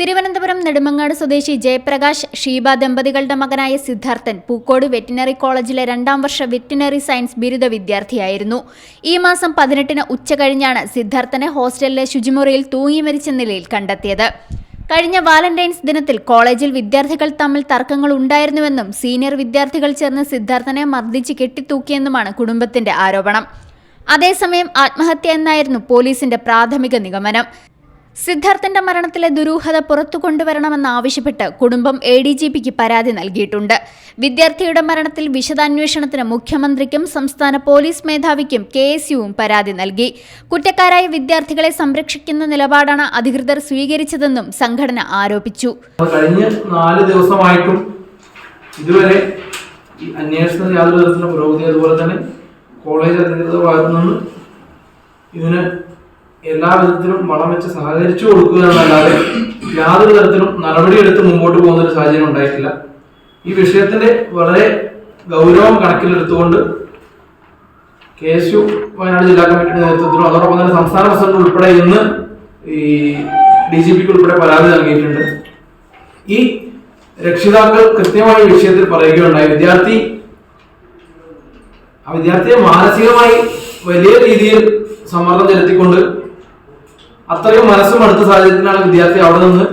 തിരുവനന്തപുരം നെടുമങ്ങാട് സ്വദേശി ജയപ്രകാശ് ഷീബ ദമ്പതികളുടെ മകനായ സിദ്ധാർത്ഥൻ പൂക്കോട് വെറ്റിനറി കോളേജിലെ രണ്ടാം വർഷ വെറ്റിനറി സയൻസ് ബിരുദ വിദ്യാർത്ഥിയായിരുന്നു. ഈ മാസം പതിനെട്ടിന് ഉച്ച കഴിഞ്ഞാണ് സിദ്ധാർത്ഥനെ ഹോസ്റ്റലിലെ ശുചിമുറിയിൽ തൂങ്ങി മരിച്ച നിലയിൽ കണ്ടെത്തിയത്. കഴിഞ്ഞ വാലന്റൈൻസ് ദിനത്തിൽ കോളേജിൽ വിദ്യാർത്ഥികൾ തമ്മിൽ തർക്കങ്ങൾ ഉണ്ടായിരുന്നുവെന്നും സീനിയർ വിദ്യാർത്ഥികൾ ചേർന്ന് സിദ്ധാർത്ഥനെ മർദ്ദിച്ച് കെട്ടിത്തൂക്കിയെന്നുമാണ് കുടുംബത്തിന്റെ ആരോപണം. അതേസമയം ആത്മഹത്യ എന്നായിരുന്നു പോലീസിന്റെ പ്രാഥമിക നിഗമനം. സിദ്ധാർത്ഥന്റെ മരണത്തിലെ ദുരൂഹത പുറത്തു കൊണ്ടുവരണമെന്നാവശ്യപ്പെട്ട് കുടുംബം എ ഡി ജി പിക്ക് പരാതി നൽകിയിട്ടുണ്ട്. വിദ്യാർത്ഥിയുടെ മരണത്തിൽ വിശദാന്വേഷണത്തിന് മുഖ്യമന്ത്രിക്കും സംസ്ഥാന പോലീസ് മേധാവിക്കും കെ എസ് യുവും പരാതി നൽകി. കുറ്റക്കാരായ വിദ്യാർത്ഥികളെ സംരക്ഷിക്കുന്ന നിലപാടാണ് അധികൃതർ സ്വീകരിച്ചതെന്നും സംഘടന ആരോപിച്ചു. കഴിഞ്ഞ നാല് ദിവസമായിട്ടും ഇതുവരെ ഈ അന്വേഷണത്തിൽ യാതൊരു പുരോഗതി അതുപോലെ തന്നെ കോളേജ് അധികൃതർ ഇതിന് എല്ലാ വിധത്തിലും വളം വെച്ച് സഹകരിച്ചു കൊടുക്കുക എന്നല്ലാതെ യാതൊരു തരത്തിലും നടപടിയെടുത്ത് മുമ്പോട്ട് പോകുന്ന ഒരു സാഹചര്യം ഉണ്ടായിട്ടില്ല. ഈ വിഷയത്തിന്റെ വളരെ ഗൗരവം കണക്കിലെടുത്തുകൊണ്ട് കെ എസ് യു വയനാട് ജില്ലാ കമ്മിറ്റിയുടെ നേതൃത്വത്തിലും അതോടൊപ്പം തന്നെ സംസ്ഥാന പ്രസിഡന്റ് ഉൾപ്പെടെ ഇന്ന് ഈ ഡി ജി പിക്ക് ഉൾപ്പെടെ പരാതി നൽകിയിട്ടുണ്ട്. ഈ രക്ഷിതാക്കൾ കൃത്യമായി വിഷയത്തിൽ പറയുകയുണ്ടായി. വിദ്യാർത്ഥി ആ വിദ്യാർത്ഥിയെ മാനസികമായി വലിയ രീതിയിൽ സമ്മർദ്ദം ചെലുത്തിക്കൊണ്ട് അത്രയും മനസ്സും അടുത്ത സാഹചര്യത്തിലാണ് വിദ്യാർത്ഥി അവിടെ നിന്ന്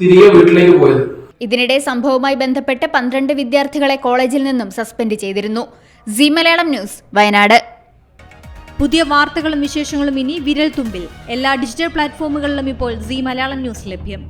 തിരികെ വീട്ടിലേക്ക് പോയത്. ഇതിനിടെ സംഭവവുമായി ബന്ധപ്പെട്ട് പന്ത്രണ്ട് വിദ്യാർത്ഥികളെ കോളേജിൽ നിന്നും സസ്പെൻഡ് ചെയ്തിരുന്നു. C Malayalam news Wayanad. പുതിയ വാർത്തകളും വിശേഷങ്ങളും ഇനി വിരൽ തുമ്പിൽ എല്ലാ ഡിജിറ്റൽ പ്ലാറ്റ്ഫോമുകളിലും ഇപ്പോൾ സി മലയാളം ന്യൂസ് ലഭ്യം.